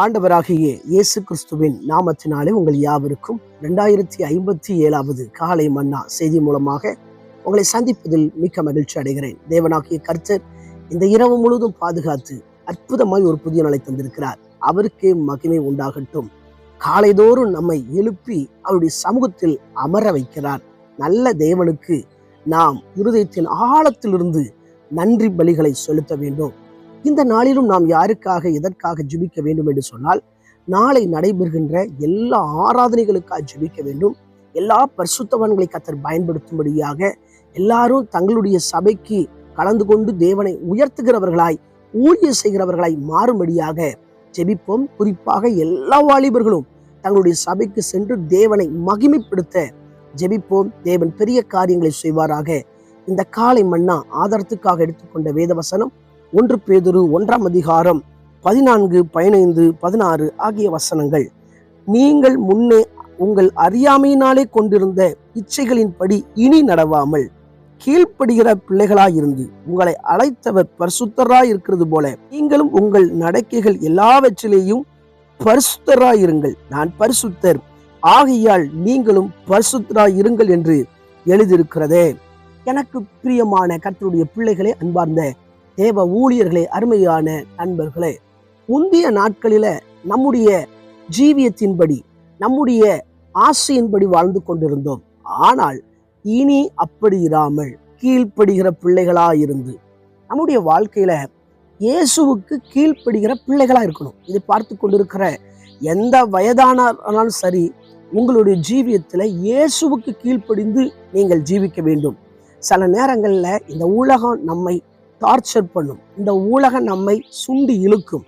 ஆண்டவராகிய இயேசு கிறிஸ்துவின் நாமத்தினாலே உங்கள் யாவருக்கும் ரெண்டாயிரத்தி ஐம்பத்தி ஏழாவது காலை மன்னா செய்தி மூலமாக உங்களை சந்திப்பதில் மிக்க மகிழ்ச்சி அடைகிறேன். தேவனாகிய கர்த்தர் இந்த இரவு முழுவதும் பாதுகாத்து அற்புதமாய் ஒரு புதிய நாளை தந்திருக்கிறார். அவருக்கே மகிமை உண்டாகட்டும். காலைதோறும் நம்மை எழுப்பி அவருடைய சமூகத்தில் அமர வைக்கிறார். நல்ல தேவனுக்கு நாம் இருதயத்தின் ஆழத்திலிருந்து நன்றி பலிகளை செலுத்த வேண்டும். இந்த நாளிலும் நாம் யாருக்காக எதற்காக ஜெபிக்க வேண்டும் என்று சொன்னால் நாளை நடைபெறுகின்ற எல்லா ஆராதனைகளுக்காக ஜெபிக்க வேண்டும். எல்லா பரிசுத்தவான்களை கத்தர் பயன்படுத்தும்படியாக எல்லாரும் தங்களுடைய சபைக்கு கலந்து கொண்டு தேவனை உயர்த்துகிறவர்களாய் ஊழிய செய்கிறவர்களாய் மாறும்படியாக ஜெபிப்போம். குறிப்பாக எல்லா வாலிபர்களும் தங்களுடைய சபைக்கு சென்று தேவனை மகிமைப்படுத்த ஜெபிப்போம். தேவன் பெரிய காரியங்களை செய்வாராக. இந்த காலை மன்னா ஆதாரத்துக்காக எடுத்துக்கொண்ட வேதவசனம் ஒன்று பேதுரு ஒன்றாம் அதிகாரம் பதினான்கு பதினைந்து பதினாறு ஆகிய வசனங்கள். நீங்கள் முன்னே உங்கள் அறியாமையினாலே கொண்டிருந்த இச்சைகளின்படி இனி நடவாமல் கீழ்ப்படுகிற பிள்ளைகளாயிருந்து உங்களை அழைத்தவர் பரிசுத்தராய் இருக்கிறது போல நீங்களும் உங்கள் நடக்கைகள் எல்லாவற்றிலேயும் பரிசுத்தராயிருங்கள். நான் பரிசுத்தர். ஆகையால் நீங்களும் பரிசுத்தராய் இருங்கள் என்று எழுதியிருக்கிறதே. எனக்கு பிரியமான கத்தருடைய பிள்ளைகளே அன்பார்ந்த தேவ ஊழியர்களே அருமையான நண்பர்களே முந்தைய நாட்களில நம்முடைய ஜீவியத்தின்படி நம்முடைய ஆசையின்படி வாழ்ந்து கொண்டிருந்தோம். ஆனால் இனி அப்படி இராமல் கீழ்ப்படுகிற பிள்ளைகளா இருந்து நம்முடைய வாழ்க்கையில இயேசுவுக்கு கீழ்ப்படுகிற பிள்ளைகளா இருக்கணும் இதை பார்த்து கொண்டிருக்கிற எந்த வயதானாலும் சரி உங்களுடைய ஜீவியத்தில் இயேசுவுக்கு கீழ்ப்படிந்து நீங்கள் ஜீவிக்க வேண்டும். சில நேரங்களில் இந்த உலகம் நம்மை டார்ச்சர் பண்ணும். இந்த உலகம் நம்மை சுண்டி இழுக்கும்.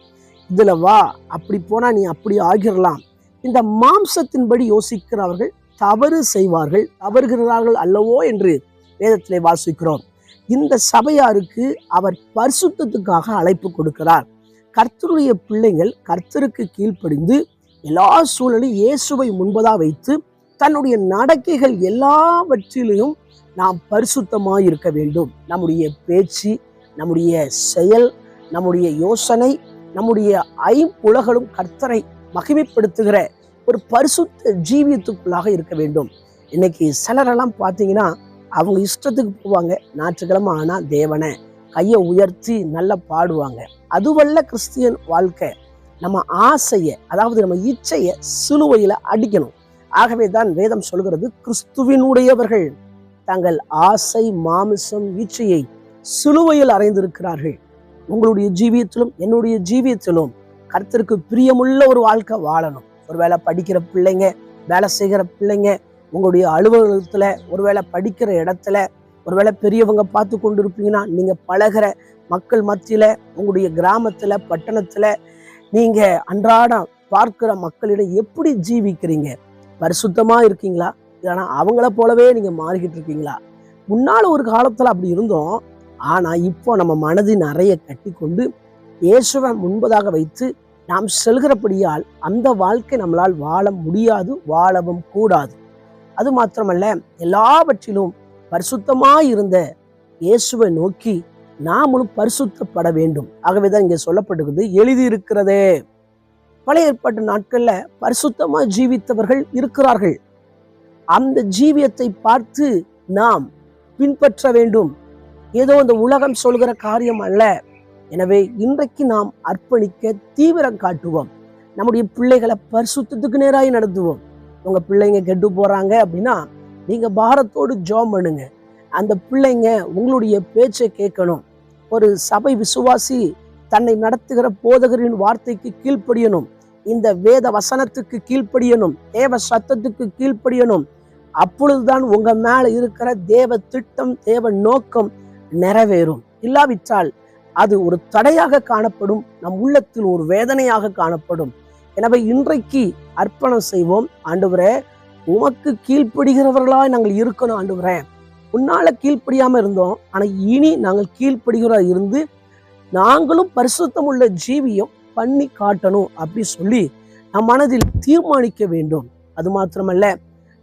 இதில் வா அப்படி போனால் நீ அப்படி ஆகிரலாம். இந்த மாம்சத்தின்படி யோசிக்கிறவர்கள் தவறு செய்வார்கள் தவறுகிறார்கள் அல்லவோ என்று வேதத்திலே வாசிக்கிறோம். இந்த சபையாருக்கு அவர் பரிசுத்தத்துக்காக அழைப்பு கொடுக்கிறார். கர்த்தருடைய பிள்ளைகள் கர்த்தருக்கு கீழ்ப்படிந்து எல்லா சூழலும் இயேசுவை முன்பதாக வைத்து தன்னுடைய நடக்கைகள் எல்லாவற்றிலும் நாம் பரிசுத்தமாக இருக்க வேண்டும். நம்முடைய பேச்சு நம்முடைய செயல் நம்முடைய யோசனை நம்முடைய ஐம்புலகளும் கர்த்தரை மகிமைப்படுத்துகிற ஒரு பரிசுத்த ஜீவியத்துக்குள்ளாக இருக்க வேண்டும். இன்னைக்கு சிலரெல்லாம் பார்த்தீங்கன்னா அவங்க இஷ்டத்துக்கு போவாங்க ஞாயிற்றுக்கிழமை ஆனால் தேவனை கையை உயர்த்தி நல்லா பாடுவாங்க. அதுவல்ல கிறிஸ்தியன் வாழ்க்கை நம்ம ஆசையை அதாவது நம்ம இச்சையை சிலுவையில் அடிக்கணும். ஆகவே தான் வேதம் சொல்கிறது கிறிஸ்துவினுடையவர்கள் தங்கள் ஆசை மாமிசம் இச்சையை சிலுவையில் அறைந்திருக்கிறார்கள். உங்களுடைய ஜீவியத்திலும் என்னுடைய ஜீவியத்திலும் கருத்திற்கு பிரியமுள்ள ஒரு வாழ்க்கை வாழணும். ஒருவேளை படிக்கிற பிள்ளைங்க வேலை செய்கிற பிள்ளைங்க உங்களுடைய அலுவலகத்தில் ஒருவேளை படிக்கிற இடத்துல ஒருவேளை பெரியவங்க பார்த்து கொண்டு இருப்பீங்கன்னா நீங்கள் பழகிற மக்கள் மத்தியில் உங்களுடைய கிராமத்தில் பட்டணத்தில் நீங்கள் அன்றாடம் பார்க்கிற மக்களிடம் எப்படி ஜீவிக்கிறீங்க? பரிசுத்தமாக இருக்கீங்களா? ஏன்னா அவங்கள போலவே நீங்கள் மாறிக்கிட்டு இருக்கீங்களா? முன்னால் ஒரு காலத்தில் அப்படி இருந்தோம். ஆனா இப்போ நம்ம மனதின் அறையை கட்டி கொண்டு இயேசுவை முன்பதாக வைத்து நாம் செல்கிறபடியால் அந்த வாழ்க்கை நம்மளால் வாழ முடியாது வாழவும் கூடாது. அது மாத்திரமல்ல எல்லாவற்றிலும் பரிசுத்தமாக இருந்த இயேசுவை நோக்கி நாமளும் பரிசுத்தப்பட வேண்டும். ஆகவேதான் இங்கே சொல்லப்பட்டிருக்குது எழுதியிருக்கிறதே. பழைய ஏற்பாட்டு நாட்கள்ல பரிசுத்தமா ஜீவித்தவர்கள் இருக்கிறார்கள். அந்த ஜீவியத்தை பார்த்து நாம் பின்பற்ற வேண்டும். ஏதோ இந்த உலகம் சொல்கிற காரியம் அல்ல. எனவே இன்றைக்கு நாம் அர்ப்பணிக்க தீவிரம் காட்டுவோம். நம்முடைய பிள்ளைகளை பரிசுத்தத்துக்கு நேராக நடத்துவோம். உங்க பிள்ளைங்க கெட்டு போறாங்க அப்படின்னா நீங்க பாரத்தோடு ஜோம் பண்ணுங்க. அந்த பிள்ளைங்க உங்களுடைய பேச்சை கேட்கணும். ஒரு சபை விசுவாசி தன்னை நடத்துகிற போதகரின் வார்த்தைக்கு கீழ்ப்படியணும். இந்த வேத வசனத்துக்கு கீழ்ப்படியணும். தேவ சத்தத்துக்கு கீழ்ப்படியணும். அப்பொழுதுதான் உங்க மேல இருக்கிற தேவ திட்டம் தேவ நோக்கம் நிறைவேறும். இல்லாவிட்டால் அது ஒரு தடையாக காணப்படும். நம் உள்ளத்தில் ஒரு வேதனையாக காணப்படும். எனவே இன்றைக்கு அர்ப்பணம் செய்வோம். ஆண்டுவரே உமக்கு கீழ்ப்படுகிறவர்களாய் நாங்கள் இருக்கணும் ஆண்டுவரே. உன்னால கீழ்ப்படியாம இருந்தோம். ஆனா இனி நாங்கள் கீழ்ப்படுகிறதா இருந்து நாங்களும் பரிசுத்தம் உள்ள ஜீவியம் பண்ணி காட்டணும். அப்படி சொல்லி நம் மனதில் தீர்மானிக்க வேண்டும். அது மாத்திரமல்ல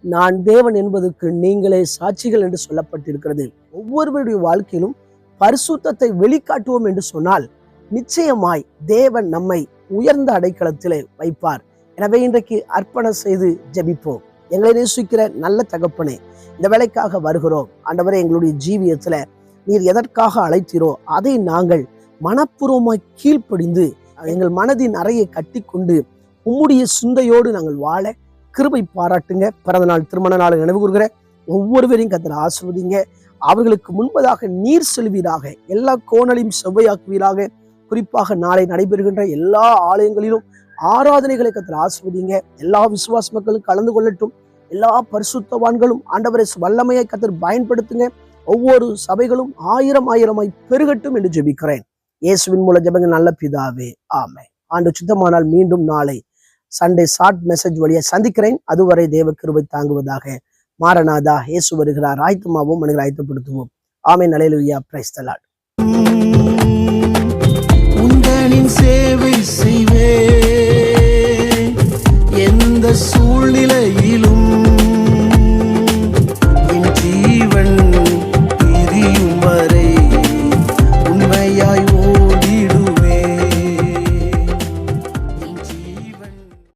நான் தேவன் என்பதற்கு நீங்களே சாட்சிகள் என்று சொல்லப்பட்டிருக்கிறது. ஒவ்வொருவருடைய வாழ்க்கையிலும் பரிசுத்தத்தை வெளிக்காட்டுவோம் என்று சொன்னால் நிச்சயமாய் தேவன் நம்மை உயர்ந்த அடைக்கலத்திலே வைப்பார். எனவே இன்றைக்கு அர்ப்பணம் செய்து ஜபிப்போம். எங்களை நேசிக்கிற நல்ல தகப்பனே இந்த வேலைக்காக வருகிறோம். ஆண்டவரே எங்களுடைய ஜீவியத்தில் நீர் எதற்காக அழைத்தீரோ அதை நாங்கள் மனப்பூர்வமாய் கீழ்ப்படிந்து எங்கள் மனதின் அறையை கட்டி கொண்டு உம்முடைய சிந்தையோடு நாங்கள் வாழ கிருபை பாராட்டுங்க. பிறந்த நாள் திருமண நாள் நினைவு கூறுகிற ஒவ்வொருவரையும் கத்தனை ஆசிர்வதிங்க. அவர்களுக்கு முன்பதாக நீர் செல்வீராக. எல்லா கோணலையும் செவ்வையாக்குவீராக. குறிப்பாக நாளை நடைபெறுகின்ற எல்லா ஆலயங்களிலும் ஆராதனைகளை கத்தனை ஆசிர்வதிங்க. எல்லா விசுவாச மக்களும் கலந்து கொள்ளட்டும். எல்லா பரிசுத்தவான்களும் ஆண்டவரை வல்லமையை கத்தர் பயன்படுத்துங்க. ஒவ்வொரு சபைகளும் ஆயிரம் ஆயிரமாய் பெருகட்டும் என்று ஜெபிக்கிறேன். இயேசுவின் மூலம் ஜெபங்க. நல்ல பிதாவே. ஆமை ஆண்டு சுத்தமானால் மீண்டும் நாளை சண்டே ஷார்ட் மெசேஜ் வழியை சந்திக்கிறேன். அதுவரை தேவ கிருபை தாங்குவதாக மாரநாதா இயேசு வருகிறார். ஆயத்தமாவோம் மனிதர் ஆயத்தப்படுத்துவோம். ஆமை நலையிலுயா பிரைஸ்தலாட் உங்களின் சேவை செய்வே எந்த சூழ்நிலையிலும்